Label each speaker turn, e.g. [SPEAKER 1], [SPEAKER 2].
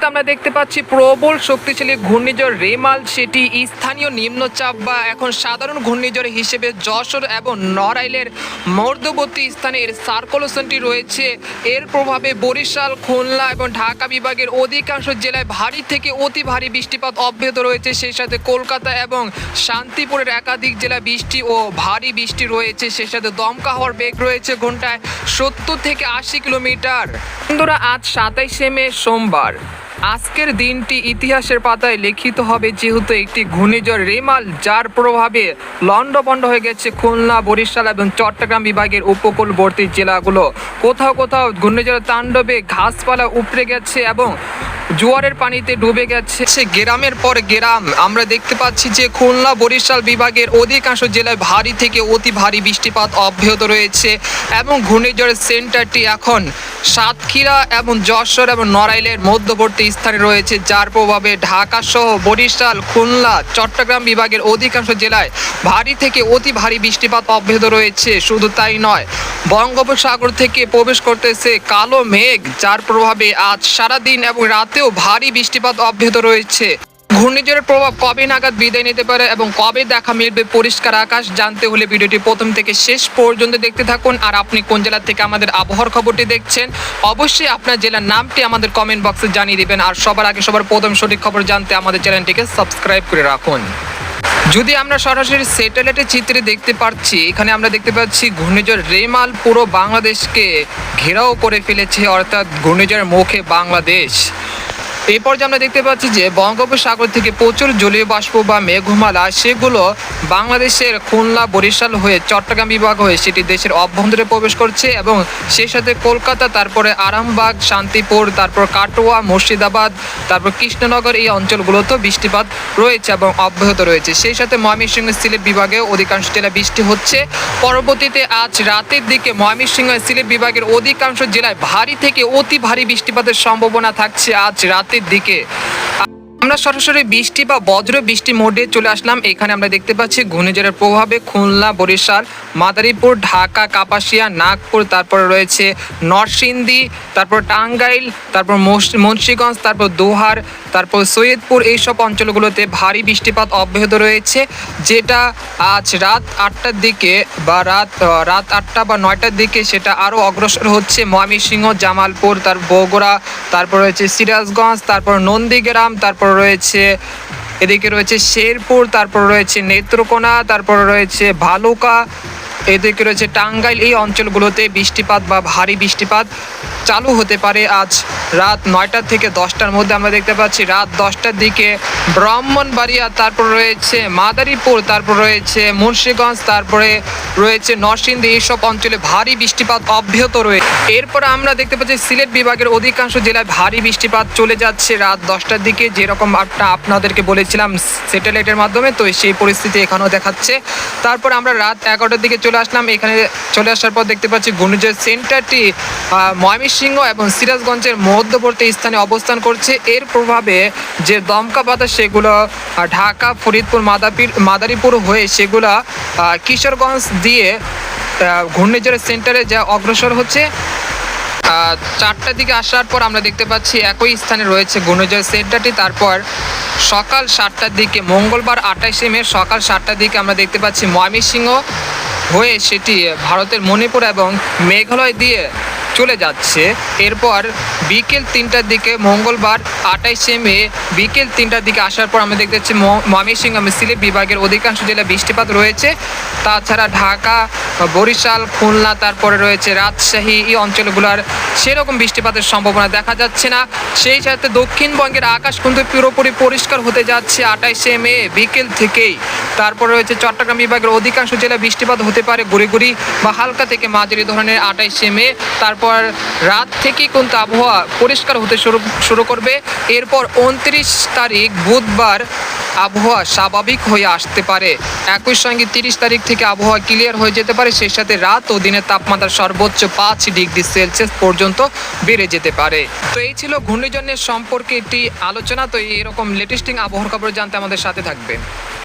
[SPEAKER 1] মুহূর্তে আমরা দেখতে পাচ্ছি প্রবল শক্তিশালী ঘূর্ণিঝড় রেমাল। সেটি স্থানীয় নিম্নচাপ বা এখন সাধারণ ঘূর্ণিঝড় হিসেবে যশোর এবং নড়াইলের মধ্যবর্তী স্থানে এর সার্কুলেশনটি রয়েছে। এর প্রভাবে বরিশাল, খুলনা এবং ঢাকা বিভাগের অধিকাংশ জেলায় ভারী থেকে অতি ভারী বৃষ্টিপাত অব্যাহত রয়েছে। সেই সাথে কলকাতা এবং শান্তিপুরের একাধিক জেলা বৃষ্টি ও ভারী বৃষ্টি রয়েছে। সেই সাথে দমকা হওয়ার বেগ রয়েছে ঘন্টায় সত্তর থেকে আশি কিলোমিটার। বন্ধুরা, আজ সাতাইশে মে, সোমবার। আজকের দিনটি ইতিহাসের পাতায় লিখিত হবে, যেহেতু একটি ঘূর্ণিঝড় রেমাল, যার প্রভাবে লণ্ডভণ্ড হয়ে গেছে খুলনা, বরিশাল এবং চট্টগ্রাম বিভাগের উপকূলবর্তী জেলাগুলো। কোথাও কোথাও ঘূর্ণিঝড়ের তাণ্ডবে ঘাসপালা উপড়ে গেছে এবং জোয়ারের পানিতে ডুবে গেছে। সে গ্রামের পর গ্রাম। আমরা দেখতে পাচ্ছি যে খুলনা বরিশাল বিভাগের অধিকাংশ জেলায় ভারী থেকে অতি ভারী বৃষ্টিপাত অব্যাহত রয়েছে এবং ঘূর্ণিঝড়ের সেন্টারটি এখন সাতক্ষীরা এবং যশোর এবং নড়াইলের মধ্যবর্তী স্থানে রয়েছে, যার প্রভাবে ঢাকা সহ বরিশাল, খুলনা, চট্টগ্রাম বিভাগের অধিকাংশ জেলায় ভারী থেকে অতি ভারী বৃষ্টিপাত অব্যাহত রয়েছে। শুধু তাই নয়, বঙ্গোপসাগর থেকে প্রবেশ করতেছে কালো মেঘ, যার প্রভাবে আজ সারাদিন এবং রাতেও ভারী বৃষ্টিপাত অব্যাহত রয়েছে। ঘূর্ণিঝড়ের প্রভাব কবে নাগাদ বিদায় নিতে পারে এবং কবে দেখা মিলবে পরিষ্কার আকাশ জানতে হলে ভিডিওটি প্রথম থেকে শেষ পর্যন্ত দেখতে থাকুন। আর আপনি কোন জেলা থেকে আমাদের আবহাওয়ার খবরটি দেখছেন, অবশ্যই আপনার জেলার নামটি আমাদের কমেন্ট বক্সে জানিয়ে দিবেন। আর সবার আগে সবার প্রথম সঠিক খবর জানতে আমাদের চ্যানেলটিকে সাবস্ক্রাইব করে রাখুন। যদি আমরা সরাসরি স্যাটেলাইটের চিত্রে দেখতে পাচ্ছি, এখানে আমরা দেখতে পাচ্ছি ঘূর্ণিঝড় রেমাল পুরো বাংলাদেশকে ঘেরাও করে ফেলেছে, অর্থাৎ ঘূর্ণিঝড়ের মুখে বাংলাদেশ। এই পর্যায়ে আমরা দেখতে পাচ্ছি যে বঙ্গোপসাগর থেকে প্রচুর জলীয় বাষ্প বা মেঘমালা, সেগুলো বাংলাদেশের খুলনা, বরিশাল হয়ে চট্টগ্রাম বিভাগ হয়ে সেটি দেশের অভ্যন্তরে প্রবেশ করছে এবং সেই সাথে কলকাতা, তারপরে আরামবাগ, শান্তিপুর, তারপর কাটোয়া, মুর্শিদাবাদ, তারপর কৃষ্ণনগর এই অঞ্চলগুলোতেও বৃষ্টিপাত রয়েছে এবং অব্যাহত রয়েছে। সেই সাথে ময়মনসিংহ সিলেট বিভাগেও অধিকাংশ জেলায় বৃষ্টি হচ্ছে। পরবর্তীতে আজ রাতের দিকে ময়মনসিংহ সিলেট বিভাগের অধিকাংশ জেলায় ভারী থেকে অতি ভারী বৃষ্টিপাতের সম্ভাবনা থাকছে। আজ রাতের দিকে। আমরা সরাসরি বৃষ্টি বা বজ্র বৃষ্টি মোডে চলে আসলাম। এখানে আমরা দেখতে পাচ্ছি ঘূর্ণিঝড়ের প্রভাবে খুলনা, বরিশাল, মাদারীপুর, ঢাকা, কাপাসিয়া, নাগপুর, তারপর রয়েছে নরসিংদী, তারপর টাঙ্গাইল, তারপর মুন্স- মুন্সিগঞ্জ, তারপর দোহার, তারপর সৈয়দপুর, এইসব অঞ্চলগুলোতে ভারী বৃষ্টিপাত অব্যাহত রয়েছে, যেটা আজ রাত আটটার দিকে বা রাত রাত আটটা বা নয়টার দিকে সেটা আরও অগ্রসর হচ্ছে। ময়মনসিংহ, জামালপুর তার বগুড়া তারপর রয়েছে সিরাজগঞ্জ, তারপর নন্দীগ্রাম, তারপর রয়েছে এদিকে রয়েছে শেরপুর, তারপর রয়েছে নেত্রকোনা, তারপর রয়েছে ভালুকা এদিকে রয়েছে টাঙ্গাইল। এই অঞ্চলগুলোতে বৃষ্টিপাত বা ভারী বৃষ্টিপাত চালু হতে পারে আজ রাত নয়টা থেকে দশটার মধ্যে। আমরা দেখতে পাচ্ছি রাত দশটার দিকে ব্রাহ্মণবাড়িয়া, তারপর রয়েছে মাদারীপুর, তারপর রয়েছে মুন্সীগঞ্জ, তারপরে রয়েছে নরসিংদী। এইসব অঞ্চলে ভারী বৃষ্টিপাত অব্যাহত রয়েছে এরপর আমরা দেখতে পাচ্ছি সিলেট বিভাগের অধিকাংশ জেলায় ভারী বৃষ্টিপাত চলে যাচ্ছে রাত দশটার দিকে। যেরকম একটা আপনাদেরকে বলেছিলাম স্যাটেলাইটের মাধ্যমে, তো সেই পরিস্থিতি এখানেও দেখাচ্ছে। তারপর আমরা রাত এগারোটার দিকে চলে আসলাম। এখানে চলে আসার পর দেখতে পাচ্ছি ঘূর্ণিঝড় সেন্টারটি ময়মনসিংহ এবং সিরাজগঞ্জের মধ্যবর্তী স্থানে অবস্থান করছে। এর প্রভাবে যে দমকা বাতাস, সেগুলো ঢাকা, ফরিদপুর মাদাপির মাদারীপুর হয়ে সেগুলো কিশোরগঞ্জ দিয়ে ঘূর্ণিঝড়ের সেন্টারে যা অগ্রসর হচ্ছে। চারটার দিকে আসার পর আমরা দেখতে পাচ্ছি একই স্থানে রয়েছে ঘূর্ণিঝড় সেন্টারটি। তারপর সকাল সাতটার দিকে, মঙ্গলবার আঠাশে মে সকাল সাতটার দিকে আমরা দেখতে পাচ্ছি ময়মনসিংহ হয়ে সেটি ভারতের মণিপুর এবং মেঘালয় দিয়ে চলে যাচ্ছে। এরপর বিকেল তিনটার দিকে, মঙ্গলবার আঠাইশে মে বিকেল তিনটার দিকে আসার পর আমরা দেখতে পাচ্ছি ময়মনসিংহ সিলেট বিভাগের অধিকাংশ জেলায় বৃষ্টিপাত রয়েছে। তাছাড়া ঢাকা, বরিশাল, খুলনা, তারপরে রয়েছে রাজশাহী, এই অঞ্চলগুলোর সেরকম বৃষ্টিপাতের সম্ভাবনা দেখা যাচ্ছে না। সেই সাথে দক্ষিণবঙ্গের আকাশ কিন্তু পুরোপুরি পরিষ্কার হতে যাচ্ছে আঠাইশে মে বিকেল থেকেই। তারপর রয়েছে চট্টগ্রাম বিভাগের অধিকাংশ জেলায় বৃষ্টিপাত হতে পারে গুড়ি গুড়ি বা হালকা থেকে মাঝারি ধরনের আঠাইশে মে। তারপর রাত থেকে কিন্তু আবহাওয়া পরিষ্কার হতে শুরু শুরু করবে। এরপর উনত্রিশ তারিখ বুধবার আবহাওয়া স্বাভাবিক হয়ে আসতে পারে। একই সঙ্গে তিরিশ তারিখ থেকে আবহাওয়া ক্লিয়ার হয়ে যেতে পারে। সেই সাথে রাত ও দিনের তাপমাত্রা সর্বোচ্চ পাঁচ ডিগ্রি সেলসিয়াস পর্যন্ত বেড়ে যেতে পারে। তো এই ছিল ঘূর্ণিঝড়ের সম্পর্কে একটি আলোচনা। তো এরকম লেটেস্টিং আবহাওয়ার খবর জানতে আমাদের সাথে থাকবেন।